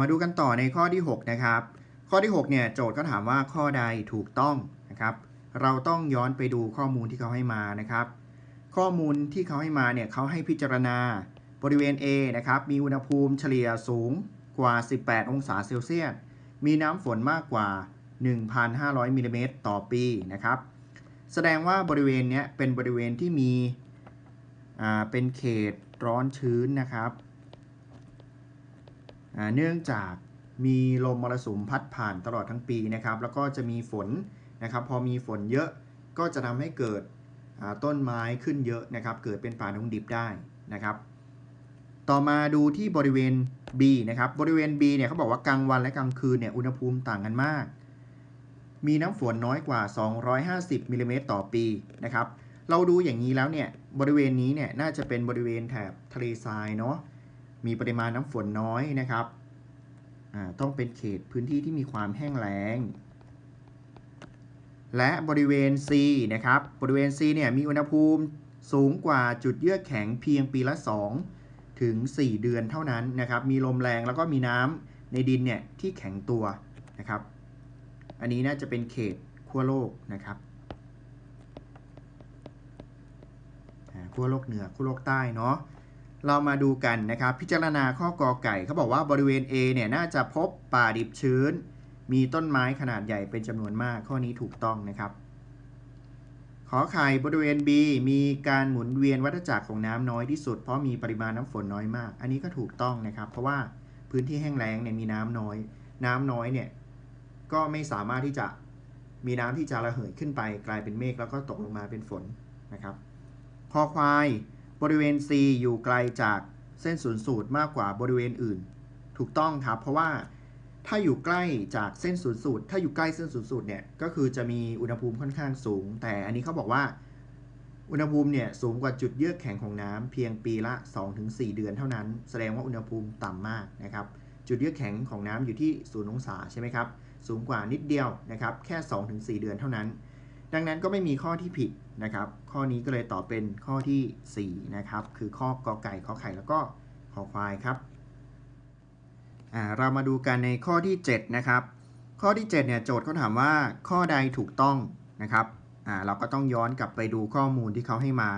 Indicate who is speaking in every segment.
Speaker 1: มาดูกันต่อในข้อที่ 6 นะครับ ข้อที่ 6 เนี่ยโจทย์ก็ถามว่าข้อใดถูกต้องนะครับ เราต้องย้อนไปดูข้อมูลที่เขาให้มานะครับ ข้อมูลที่เขาให้มาเนี่ยเขาให้พิจารณาบริเวณ A นะครับ มีอุณหภูมิเฉลี่ยสูงกว่า 18 องศาเซลเซียส มีน้ำฝนมากกว่า 1,500 มิลลิเมตรต่อปีนะครับ แสดงว่าบริเวณนี้เป็นบริเวณที่มี อ่า เป็นเขตร้อนชื้นนะครับ เนื่องจากมีลมมรสุมพัดผ่านตลอดทั้งปีนะครับ แล้วก็จะมีฝนนะครับ พอมีฝนเยอะก็จะทำให้เกิดต้นไม้ขึ้นเยอะนะครับ เกิดเป็นป่าดงดิบได้นะครับ ต่อมาดูที่บริเวณ B นะครับ บริเวณ B เนี่ยเขาบอกว่ากลางวันและกลางคืนเนี่ยอุณหภูมิต่างกันมาก มีน้ำฝนน้อยกว่า 250มิลลิเมตรต่อปีนะครับ เราดูอย่างนี้แล้วเนี่ยบริเวณนี้เนี่ยน่าจะเป็นบริเวณแถบทะเลทรายเนาะ มีปริมาณน้ำฝนน้อยนะครับ ต้องเป็นเขตพื้นที่ที่มีความแห้งแล้ง และบริเวณ C นะครับ บริเวณ C เนี่ยมีอุณหภูมิสูงกว่าจุดเยือกแข็งเพียงปีละ 2 ถึง 4 เดือนเท่านั้นนะครับ มีลมแรงแล้วก็มีน้ำในดินเนี่ยที่แข็งตัวนะครับ อันนี้น่าจะเป็นเขตขั้วโลกนะครับขั้วโลกเหนือขั้วโลกใต้เนาะ เรามาดูกันนะครับ พิจารณาข้อกอไก่เขาบอกว่าบริเวณ A เนี่ยน่าจะพบป่าดิบชื้น มีต้นไม้ขนาดใหญ่เป็นจำนวนมาก ข้อนี้ถูกต้องนะครับขอไข่บริเวณ B มีการหมุนเวียนวัฏจักรของน้ำน้อยที่สุด เพราะมีปริมาณน้ำฝนน้อยมาก อันนี้ก็ถูกต้องนะครับ เพราะว่าพื้นที่แห้งแล้งเนี่ยมีน้ำน้อย น้ำน้อยเนี่ยก็ไม่สามารถที่จะมีน้ำที่จะระเหยขึ้นไป กลายเป็นเมฆแล้วก็ตกลงมาเป็นฝนนะครับ คอควาย บริเวณ C อยู่ไกลจากเส้นศูนย์สูตรมากกว่าบริเวณอื่น ถูกต้องครับ เพราะว่าถ้าอยู่ใกล้จากเส้นศูนย์สูตร ถ้าอยู่ใกล้เส้นศูนย์สูตรเนี่ย ก็คือจะมีอุณหภูมิค่อนข้างสูง แต่อันนี้เขาบอกว่า อุณหภูมิเนี่ยสูงกว่าจุดเยือกแข็งของน้ำเพียงปีละ 2-4 เดือนเท่านั้น แสดงว่าอุณหภูมิต่ำมากนะครับ จุดเยือกแข็งของน้ำอยู่ที่0องศาใช่ไหมครับ สูงกว่านิดเดียวนะครับ แค่ 2-4 เดือนเท่านั้น ดังนั้นก็ไม่มีข้อที่ผิด นะครับ ข้อนี้ก็เลยตอบเป็นข้อที่ 4 นะครับ คือข้อกอไก่ขอไข่แล้วก็ขอควายครับอ่าเรามาดูกันในข้อที่ 7 นะครับ ข้อที่ 7 เนี่ยโจทย์เขาถามว่าข้อใดถูกต้องนะครับอ่าเราก็ต้องย้อนกลับไปดูข้อมูลที่เขาให้มา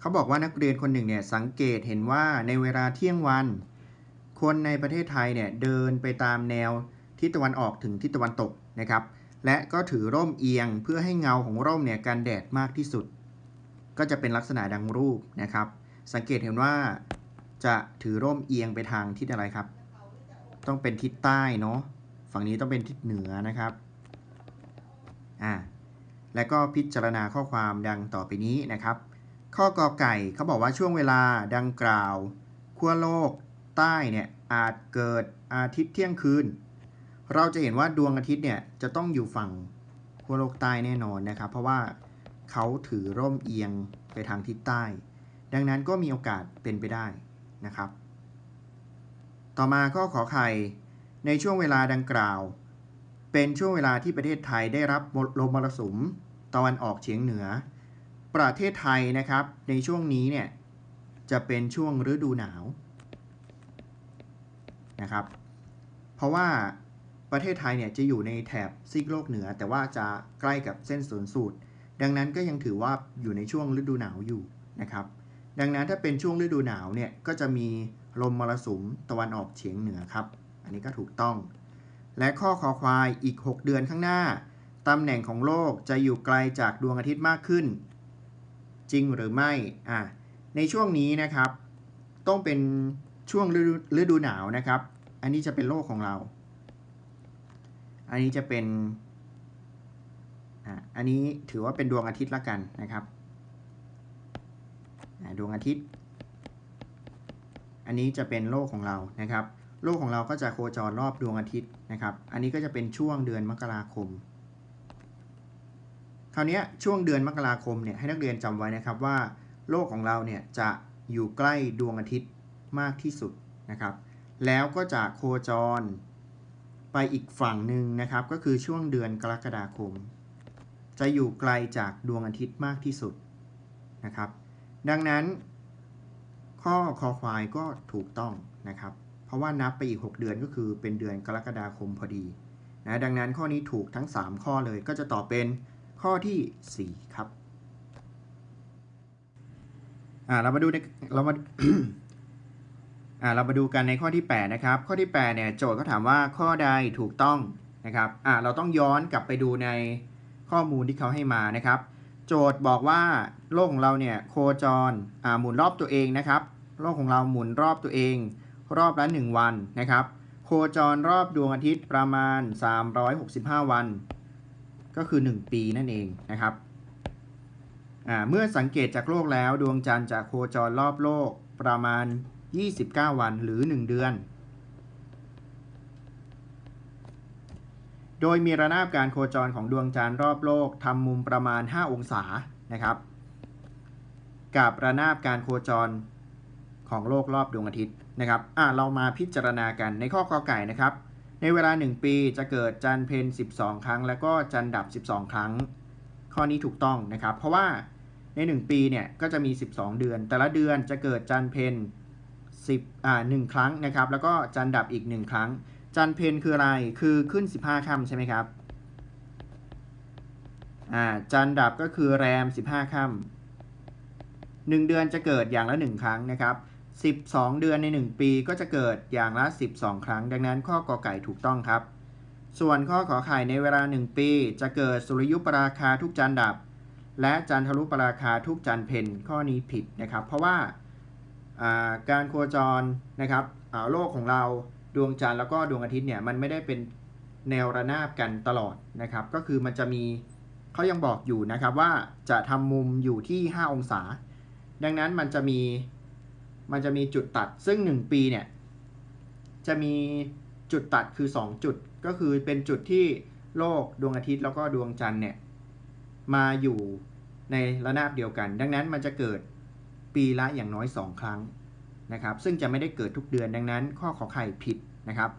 Speaker 1: เขาบอกว่านักเรียนคนหนึ่งเนี่ยสังเกตเห็นว่าในเวลาเที่ยงวัน คนในประเทศไทยเนี่ยเดินไปตามแนวทิศตะวันออกถึงทิศตะวันตกนะครับ และก็ถือร่มเอียงเพื่อให้เงาของร่มเนี่ยกันแดดมากที่สุด ก็จะเป็นลักษณะดังรูปนะครับ สังเกตเห็นว่าจะถือร่มเอียงไปทางทิศอะไรครับ ต้องเป็นทิศใต้เนาะฝั่งนี้ต้องเป็นทิศเหนือนะครับอ่าและก็พิจารณาข้อความดังต่อไปนี้นะครับ ข้อกอไก่เขาบอกว่าช่วงเวลาดังกล่าวขั้วโลกใต้เนี่ยอาจเกิดอาทิตย์เที่ยงคืน เราจะเห็นว่าดวงอาทิตย์เนี่ยจะต้องอยู่ฝั่งขั้วโลกใต้แน่นอนนะครับ เพราะว่าเขาถือร่มเอียงไปทางทิศใต้ ดังนั้นก็มีโอกาสเป็นไปได้นะครับ ต่อมาข้อขอไข่ในช่วงเวลาดังกล่าว เป็นช่วงเวลาที่ประเทศไทยได้รับลมมรสุมตะวันออกเฉียงเหนือ ประเทศไทยนะครับ ในช่วงนี้เนี่ยจะเป็นช่วงฤดูหนาวนะครับ เพราะว่า ประเทศไทยเนี่ยจะอยู่ในแถบซีกโลกเหนือ แต่ว่าจะใกล้กับเส้นศูนย์สูตร ดังนั้นก็ยังถือว่าอยู่ในช่วงฤดูหนาวอยู่นะครับ ดังนั้นถ้าเป็นช่วงฤดูหนาวเนี่ยก็จะมีลมมรสุมตะวันออกเฉียงเหนือครับ อันนี้ก็ถูกต้อง และข้อคอควายอีก 6 เดือนข้างหน้าตำแหน่งของโลกจะอยู่ไกลจากดวงอาทิตย์มากขึ้น จริงหรือไม่อะในช่วงนี้นะครับ ต้องเป็นช่วงฤดูฤดูหนาวนะครับ อันนี้จะเป็นโลกของเรา อันนี้จะเป็นอันนี้ถือว่าเป็นดวงอาทิตย์ละกันนะครับดวงอาทิตย์ อันนี้จะเป็นโลกของเรานะครับ โลกของเราก็จะโคจรรอบดวงอาทิตย์นะครับ อันนี้ก็จะเป็นช่วงเดือนมกราคม คราวนี้ช่วงเดือนมกราคมเนี่ยให้นักเรียนจำไว้นะครับว่า โลกของเราเนี่ยจะอยู่ใกล้ดวงอาทิตย์มากที่สุดนะครับ แล้วก็จะโคจร ไปอีกฝั่งหนึ่งนะครับ ก็คือช่วงเดือนกรกฎาคม จะอยู่ไกลจากดวงอาทิตย์มากที่สุดนะครับ ดังนั้น ข้อคอควายก็ถูกต้องนะครับ เพราะว่านับไปอีก 6 เดือนก็คือเป็นเดือนกรกฎาคมพอดีนะดังนั้นข้อนี้ถูกทั้ง 3 ข้อเลยก็จะตอบเป็นข้อทีสี่4 ครับอ่าเรามาดูในเรามา อ่าเรามาดูกันในข้อที่ 8 นะครับ ข้อที่8เนี่ยโจทย์เขาถามว่าข้อใดถูกต้องนะครับอ่าเราต้องย้อนกลับไปดูในข้อมูลที่เขาให้มานะครับ โจทย์บอกว่าโลกของเราเนี่ยโคจรอ่าหมุนรอบตัวเองนะครับ โลกของเราหมุนรอบตัวเอง รอบละ 1 วันนะครับ โคจรรอบดวงอาทิตย์ประมาณ 365 วัน ก็คือ 1 ปีนั่นเองนะครับอ่าเมื่อสังเกตจากโลกแล้วดวงจันทร์จะโคจรรอบโลกประมาณ 29 วันหรือ 1 เดือน โดยมีระนาบการโคจรของดวงจันทร์รอบโลกทำมุมประมาณ 5 องศานะครับ กับระนาบการโคจรของโลกรอบดวงอาทิตย์นะครับอะเรามาพิจารณากันในข้อกอไก่นะครับ ในเวลา 1 ปีจะเกิดจันทร์เพน12 ครั้ง แล้วก็จันทร์ดับ 12 ครั้ง ข้อนี้ถูกต้องนะครับ เพราะว่าใน 1 ปีเนี่ยก็จะมี 12 เดือน แต่ละเดือนจะเกิดจันทร์เพน 10อ่า1ครั้งนะครับ แล้วก็จันดับอีก 1 ครั้ง จันเพนคืออะไรคือขึ้น 15ค่ำใช่ไหมครับอ่าจันดับก็คือแรม 15ค่ำหนึ่งเดือนจะเกิดอย่างละ 1 ครั้งนะครับ12 เดือนใน 1 ปีก็จะเกิดอย่างละ 12 ครั้ง ดังนั้นข้อกอไก่ถูกต้องครับ ส่วนข้อขอไข่ในเวลา 1 ปี จะเกิดสุริยุปราคาทุกจันดับ และจันทรุปราคาทุกจันเพนข้อนี้ผิดนะครับ เพราะว่า การโคจรนะครับโลกของเราดวงจันทร์แล้วก็ดวงอาทิตย์เนี่ยมันไม่ได้เป็นแนวระนาบกันตลอดนะครับ ก็คือมันจะมีเขายังบอกอยู่นะครับว่าจะทำมุมอยู่ที่ 5 องศา ดังนั้นมันจะมีมันจะมีจุดตัดซึ่ง 1 ปีเนี่ยจะมีจุดตัดคือ 2 จุดก็คือเป็นจุดที่โลกดวงอาทิตย์แล้วก็ดวงจันทร์เนี่ยมาอยู่ในระนาบเดียวกัน ดังนั้นมันจะเกิด ปีละอย่างน้อย 2 ครั้งนะครับ ซึ่งจะไม่ได้เกิดทุกเดือนดังนั้น ข้อขอไข่ผิดนะครับ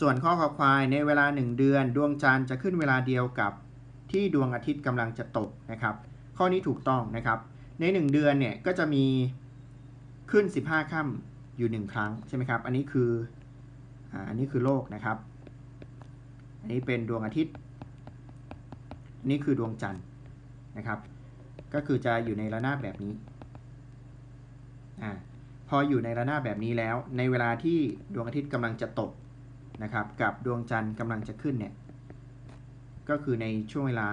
Speaker 1: ส่วนข้อขอควายในเวลา 1 เดือน ดวงจันทร์จะขึ้นเวลาเดียวกับที่ดวงอาทิตย์กำลังจะตกนะครับ ข้อนี้ถูกต้องนะครับ ใน 1 เดือนเนี่ยก็จะมีขึ้น 15ค่ำอยู่ 1 ครั้งใช่ไหมครับ อันนี้คืออันนี้คือโลกนะครับ อันนี้เป็นดวงอาทิตย์นนี้คือดวงจันทร์นะครับ ก็คือจะอยู่ในระนาบแบบนี้ อพออยู่ในระนาบแบบนี้แล้ว ในเวลาที่ดวงอาทิตย์กำลังจะตกนะครับ กับดวงจันทร์กำลังจะขึ้นเนี่ย ก็คือในช่วงเวลา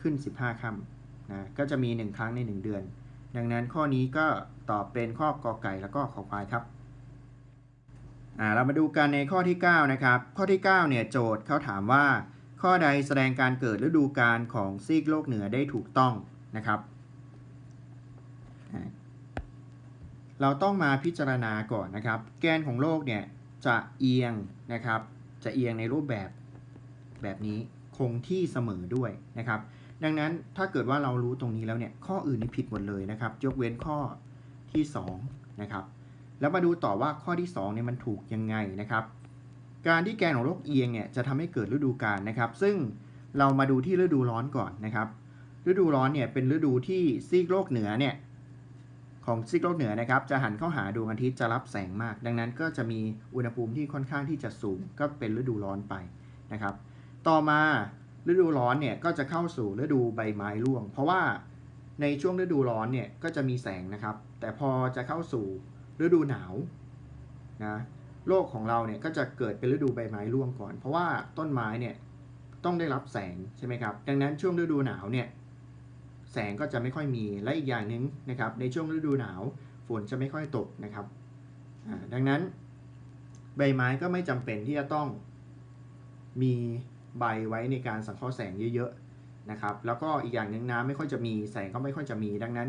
Speaker 1: ขึ้น 15ค่ำนะ ก็จะมี 1 ครั้งใน 1 เดือน ดังนั้นข้อนี้ก็ตอบเป็นข้อกอไก่แล้วก็ขอควายครับเรามาดูกันในข้อที่ 9 นะครับ ข้อที่ 9 เนี่ยโจทย์เขาถามว่า ข้อใดแสดงการเกิดฤดูกาลของซีกโลกเหนือได้ถูกต้องนะครับ เราต้องมาพิจารณาก่อนนะครับ แกนของโลกเนี่ยจะเอียงนะครับ จะเอียงในรูปแบบแบบนี้คงที่เสมอด้วยนะครับ ดังนั้นถ้าเกิดว่าเรารู้ตรงนี้แล้วเนี่ยข้ออื่นนี่ผิดหมดเลยนะครับ ยกเว้นข้อที่2นะครับแล้วมาดูต่อว่าข้อที่2เนี่ยมันถูกยังไงนะครับ การที่แกนของโลกเอียงเนี่ยจะทำให้เกิดฤดูกาลนะครับ ซึ่งเรามาดูที่ฤดูร้อนก่อนนะครับ ฤดูร้อนเนี่ยเป็นฤดูที่ซีกโลกเหนือเนี่ย ของซีกโลกเหนือนะครับจะหันเข้าหาดวงอาทิตย์จะรับแสงมาก ดังนั้นก็จะมีอุณหภูมิที่ค่อนข้างที่จะสูงก็เป็นฤดูร้อนไปนะครับ ต่อมาฤดูร้อนเนี่ยก็จะเข้าสู่ฤดูใบไม้ร่วง เพราะว่าในช่วงฤดูร้อนเนี่ยก็จะมีแสงนะครับ แต่พอจะเข้าสู่ฤดูหนาวนะโลกของเราเนี่ยก็จะเกิดเป็นฤดูใบไม้ร่วงก่อน เพราะว่าต้นไม้เนี่ยต้องได้รับแสงใช่ไหมครับ ดังนั้นช่วงฤดูหนาวเนี่ย แสงก็จะไม่ค่อยมีและอีกอย่างหนึ่งนะครับในช่วงฤดูหนาวฝนจะไม่ค่อยตกนะครับดังนั้น ใบไม้ก็ไม่จำเป็นที่จะต้องมีใบไว้ในการสังเคราะห์แสงเยอะๆนะครับแล้วก็อีกอย่างหนึ่งน้ำไม่ค่อยจะมีแสงก็ไม่ค่อยจะมี ดังนั้น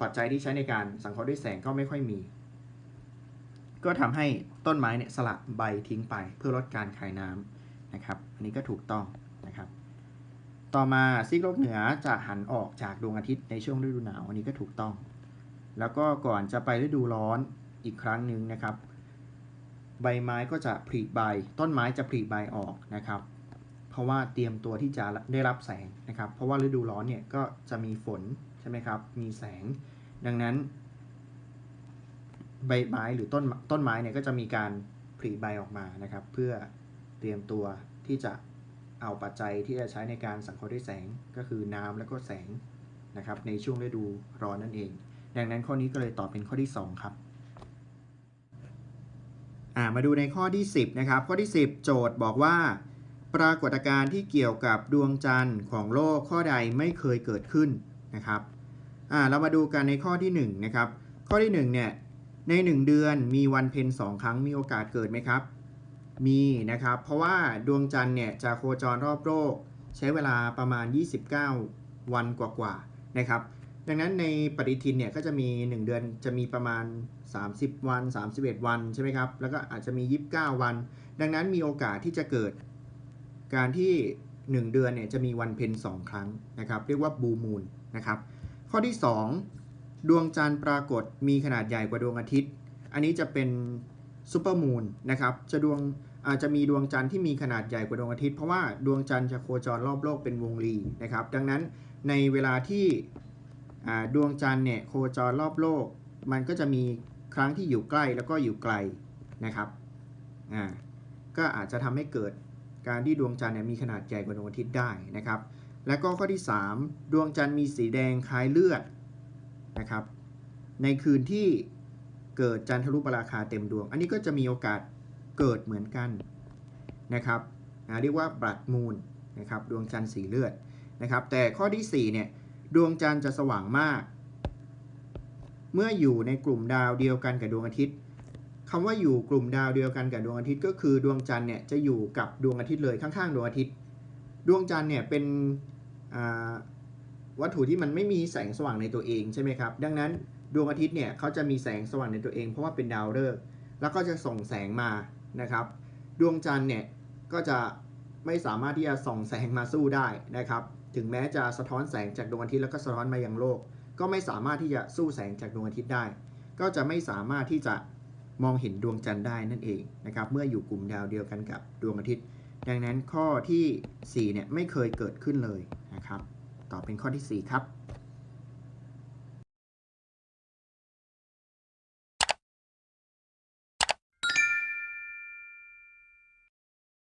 Speaker 1: ปัจจัยที่ใช้ในการสังเคราะห์ด้วยแสงก็ไม่ค่อยมี ก็ทำให้ต้นไม้เนี่ยสลัดใบทิ้งไปเพื่อลดการคายน้ำนะครับ อันนี้ก็ถูกต้อง ต่อมาซีกโลกเหนือจะหันออกจากดวงอาทิตย์ในช่วงฤดูหนาวอันนี้ก็ถูกต้อง แล้วก็ก่อนจะไปฤดูร้อนอีกครั้งหนึ่งนะครับ ใบไม้ก็จะผลิใบ ต้นไม้จะผลิใบออกนะครับ เพราะว่าเตรียมตัวที่จะได้รับแสงนะครับ เพราะว่าฤดูร้อนเนี่ยก็จะมีฝนใช่ไหมครับ มีแสง ดังนั้น ใบไม้หรือต้นต้นไม้เนี่ยก็จะมีการผลิใบออกมานะครับ เพื่อเตรียมตัวที่จะ เอาปัจจัยที่จะใช้ในการสังเคราะห์ด้วยแสงก็คือน้ำแล้วก็แสงนะครับในช่วงฤดูร้อนนั่นเอง ดังนั้นข้อนี้ก็เลยตอบเป็นข้อที่ 2 ครับมาดูในข้อที่ 10นะครับข้อที่ 10 โจทย์บอกว่า ปรากฏการณ์ที่เกี่ยวกับดวงจันทร์ของโลกข้อใดไม่เคยเกิดขึ้นนะครับเรามาดูกันในข้อที่1นะครับข้อที่1เนี่ยใน 1 เดือนมีวันเพ็ญ2ครั้งมีโอกาสเกิดไหมครับ มีนะครับ เพราะว่าดวงจันทร์เนี่ยจะโคจรรอบโลกใช้เวลาประมาณ 29 วันกว่าๆนะครับ ดังนั้นในปฏิทินเนี่ยก็จะมี 1 เดือนจะมีประมาณ 30 วัน 31 วันใช่ไหมครับ แล้วก็อาจจะมี 29 วัน ดังนั้นมีโอกาสที่จะเกิด การที่ 1 เดือนเนี่ยจะมีวันเพ็ญ2 ครั้งนะครับ เรียกว่าบูมูลนะครับ ข้อที่ 2 ดวงจันทร์ปรากฏมีขนาดใหญ่กว่าดวงอาทิตย์ อันนี้จะเป็น ซูเปอร์มูนนะครับจะดวงอาจจะมีดวงจันทร์ที่มีขนาดใหญ่กว่าดวงอาทิตย์เพราะว่าดวงจันทร์จะโคจรรอบโลกเป็นวงรีนะครับ ดังนั้นในเวลาที่ดวงจันทร์เนี่ยโคจรรอบโลก มันก็จะมีครั้งที่อยู่ใกล้แล้วก็อยู่ไกลนะครับอ่าก็อาจจะทำให้เกิดการที่ดวงจันทร์เนี่ยมีขนาดใหญ่กว่าดวงอาทิตย์ได้นะครับ และก็ข้อที่ 3 ดวงจันทร์มีสีแดงคล้ายเลือดนะครับ ในคืนที่ เกิดจันทรุปราคาเต็มดวง อันนี้ก็จะมีโอกาสเกิดเหมือนกันนะครับนะเรียกว่าบลัดมูนนะครับดวงจันทร์สีเลือดนะครับ แต่ข้อที่4เนี่ยดวงจันทร์จะสว่างมาก เมื่ออยู่ในกลุ่มดาวเดียวกันกับดวงอาทิตย์คำว่าอยู่กลุ่มดาวเดียวกันกับดวงอาทิตย์ก็คือดวงจันทร์เนี่ยจะอยู่กับดวงอาทิตย์เลยข้างๆดวงอาทิตย์ ดวงจันทร์เนี่ยเป็นวัตถุที่มันไม่มีแสงสว่างในตัวเองใช่ไหมครับ ดังนั้น ดวงอาทิตย์เนี่ยเขาจะมีแสงสว่างในตัวเอง เพราะว่าเป็นดาวฤกษ์แล้วก็จะส่งแสงมานะครับ ดวงจันทร์เนี่ยก็จะไม่สามารถที่จะส่องแสงมาสู้ได้นะครับ ถึงแม้จะสะท้อนแสงจากดวงอาทิตย์แล้วก็สะท้อนมายังโลก ก็ไม่สามารถที่จะสู้แสงจากดวงอาทิตย์ได้ ก็จะไม่สามารถที่จะมองเห็นดวงจันทร์ได้นั่นเองนะครับ เมื่ออยู่กลุ่มดาวเดียวกันกับดวงอาทิตย์ ดังนั้นข้อที่4เนี่ยไม่เคยเกิดขึ้นเลยนะครับ ต่อเป็นข้อที่ 4 ครับ